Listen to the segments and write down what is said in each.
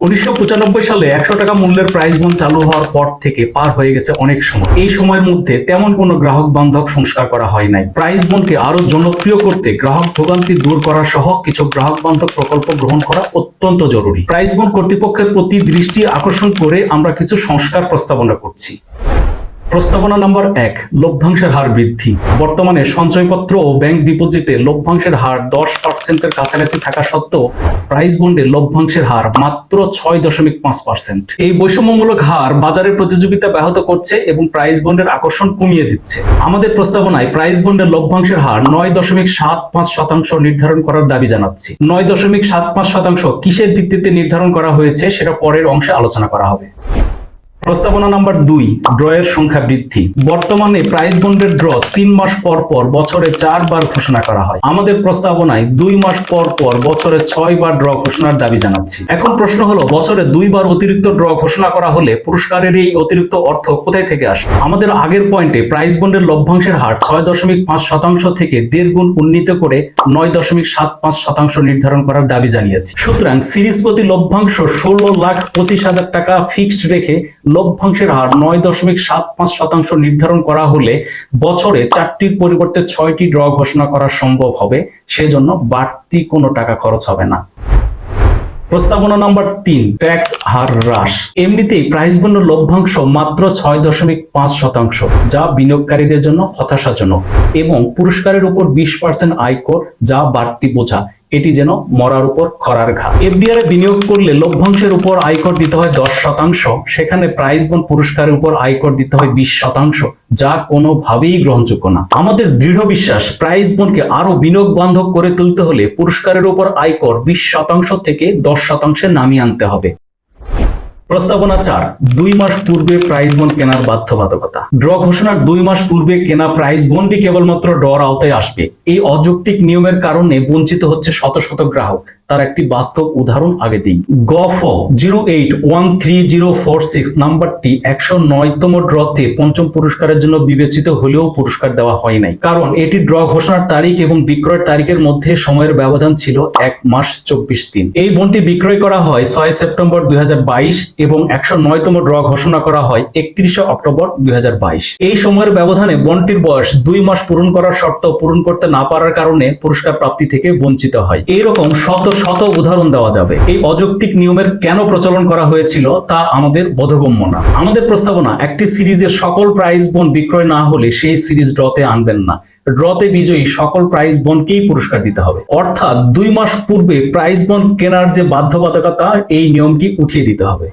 উনিশশো পঁচানব্বই সালে একশো টাকা মূল্যের প্রাইস বন চালু হওয়ার পর থেকে পার হয়ে গেছে অনেক সময়। এই সময়ের মধ্যে তেমন কোনো গ্রাহক বান্ধব সংস্কার করা হয় নাই। প্রাইস বনকে আরও জনপ্রিয় করতে গ্রাহক ভোগান্তি দূর করা সহ কিছু গ্রাহক বান্ধব প্রকল্প গ্রহণ করা অত্যন্ত জরুরি। প্রাইস বন কর্তৃপক্ষের প্রতি দৃষ্টি আকর্ষণ করে আমরা কিছু সংস্কার প্রস্তাবনা করছি। প্রস্তাবনা নম্বর এক, লভ্যাংশের হার বৃদ্ধি। বর্তমানে সঞ্চয়পত্র ও ব্যাংক ডিপোজিটে লভ্যাংশের হার দশ পার্সেন্টের কাছাকাছি থাকা সত্ত্বেও প্রাইস বন্ডে লভ্যাংশের হার মাত্র ছয় দশমিক পাঁচ পার্সেন্ট এই বৈষম্যমূলক হার বাজারের প্রতিযোগিতা ব্যাহত করছে এবং প্রাইস বন্ডের আকর্ষণ কমিয়ে দিচ্ছে। আমাদের প্রস্তাবনায় প্রাইস বন্ডের লভ্যাংশের হার নয় দশমিক সাত পাঁচ শতাংশ নির্ধারণ করার দাবি জানাচ্ছি। নয় দশমিক সাত পাঁচ শতাংশ কিসের ভিত্তিতে নির্ধারণ করা হয়েছে সেটা পরের অংশে আলোচনা করা হবে। প্রস্তাবনা নাম্বার দুই, ড্রয়ের সংখ্যা বৃদ্ধি। বর্তমানে প্রাইস বন্ডের ড্র তিন মাস পর পর বছরে চারবার ঘোষণা করা হয়। আমাদের প্রস্তাবনায় দুই মাস পর পর বছরে ছয় বার ড্র ঘোষণার দাবি জানাচ্ছি। এখন প্রশ্ন হলো, বছরে দুইবার অতিরিক্ত ড্র ঘোষণা করা হলে পুরস্কারের এই অতিরিক্ত অর্থ কোথায় থেকে আসবে? আমাদের আগের পয়েন্টে প্রাইস বন্ডের লভ্যাংশের হার ছয় দশমিক পাঁচ শতাংশ থেকে দেড় গুণ উন্নীত করে নয় দশমিক সাত পাঁচ শতাংশ নির্ধারণ করার দাবি জানিয়েছি। সুতরাং সিরিজ প্রতি লভ্যাংশ ষোলো লাখ পঁচিশ হাজার টাকা ফিক্সড রেখে লভ্যাংশের হার নয় দশমিক সাত পাঁচ শতাংশ নির্ধারণ করা হলে বছরে চারটির পরিবর্তে ছয়টি ড্র ঘোষণা করা সম্ভব হবে। সেজন্য বাড়তি কোনো টাকা খরচ হবে না। প্রস্তাবনা নাম্বার তিন, ট্যাক্স হার হ্রাস। এমনিতেই প্রাইস বন্য লভ্যাংশ মাত্র ছয় দশমিক পাঁচ শতাংশ, যা বিনিয়োগকারীদের জন্য হতাশাজনক এবং পুরস্কারের উপর বিশ পার্সেন্ট আয়কর, যা বাড়তি বোঝা। এটি যেন মরার উপর খরার ঘা। এফডিআর এ বিনিয়োগ করলে লভ্যাংশের উপর আয়কর দিতে হয় দশ শতাংশ, সেখানে প্রাইজ বন পুরস্কারের উপর আয়কর দিতে হয় বিশ শতাংশ, যা কোনোভাবেই গ্রহণযোগ্য না। আমাদের দৃঢ় বিশ্বাস প্রাইজ বনকে আরও বিনিয়োগ বান্ধব করে তুলতে হলে পুরস্কারের উপর আয়কর বিশ শতাংশ থেকে দশ শতাংশে নামিয়ে আনতে হবে। প্রস্তাবনা চার, দুই মাস পূর্বে প্রাইজ বন্ড কেনার বাধ্যবাধকতা। ড্র ঘোষণার দুই মাস পূর্বে কেনা প্রাইজ বন্ডই কেবলমাত্র ডর আওতায় আসবে। এই অযৌক্তিক নিয়মের কারণে বঞ্চিত হচ্ছে শত শত গ্রাহক। তার একটি বাস্তব উদাহরণ আগে দিই। গফ zero eight one three zero four six নাম্বারটি একশো নয়তম ড্রতে পঞ্চম পুরস্কারের জন্য বিবেচিত হলেও পুরস্কার দেওয়া হয় নাই। কারণ এটি ড্র ঘোষণার তারিখ এবং বিক্রয়ের তারিখের মধ্যে সময়ের ব্যবধান ছিল এক মাস চব্বিশ দিন। এই বনটি বিক্রয় করা হয় ছয় সেপ্টেম্বর দুই হাজার বাইশ এবং একশো নয়তম ড্র ঘোষণা করা হয় একত্রিশে অক্টোবর দুই হাজার বাইশ। এই সময়ের ব্যবধানে বনটির বয়স দুই মাস পূরণ করার শর্ত পূরণ করতে না পারার কারণে পুরস্কার প্রাপ্তি থেকে বঞ্চিত হয়। এইরকম শত শত উদাহরণ দেওয়া যাবে। এই অযৌক্তিক নিয়মের কেন প্রচলন করা হয়েছিল তা আমাদের বোধগম্য না। আমাদের প্রস্তাবনা, একটি সিরিজের সকল প্রাইজ বন বিক্রয় না হলে সেই সিরিজ ড্রতে আনবেন না। ড্রতে বিজয়ী সকল প্রাইজ বনকেই পুরস্কার দিতে হবে। অর্থাৎ দুই মাস পূর্বে প্রাইজ বন কেনার যে বাধ্যবাধকতা, এই নিয়মটি উঠিয়ে দিতে হবে।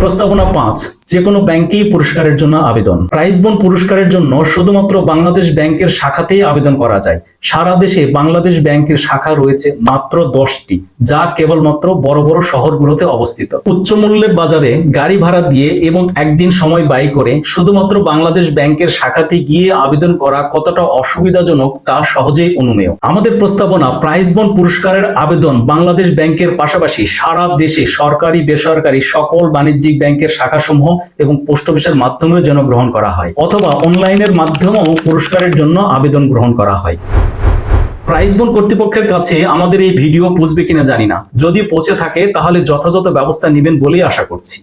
প্রস্তাবনা পাঁচ যে কোনো ব্যাংকেই পুরস্কারের জন্য আবেদন। প্রাইজ বোন পুরস্কারের জন্য শুধুমাত্র বাংলাদেশ ব্যাংকের শাখাতেই আবেদন করা যায়। সারা দেশে বাংলাদেশ ব্যাংকের শাখা রয়েছে মাত্র দশটি, যা কেবলমাত্র বড় বড় শহরগুলোতে অবস্থিত। উচ্চ মূল্যের বাজারে গাড়ি ভাড়া দিয়ে এবং একদিন সময় ব্যয় করে শুধুমাত্র বাংলাদেশ ব্যাংকের শাখাতে গিয়ে আবেদন করা কতটা অসুবিধাজনক তা সহজেই অনুমেয়। আমাদের প্রস্তাবনা প্রাইজ বন পুরস্কারের আবেদন বাংলাদেশ ব্যাংকের পাশাপাশি সারা দেশে সরকারি, বেসরকারি সকল বাণিজ্যিক ব্যাংকের শাখাসমূহ এবং পোস্ট অফিসের মাধ্যমেও যেন গ্রহণ করা হয়, অথবা অনলাইনের মাধ্যমেও পুরস্কারের জন্য আবেদন গ্রহণ করা হয়। প্রাইজ বোন কর্তৃপক্ষের কাছে আমাদের এই ভিডিও পৌঁছবে কিনা জানি না। যদি পৌঁছে থাকে, তাহলে যথাযথ ব্যবস্থা নেবেন বলেই আশা করছি।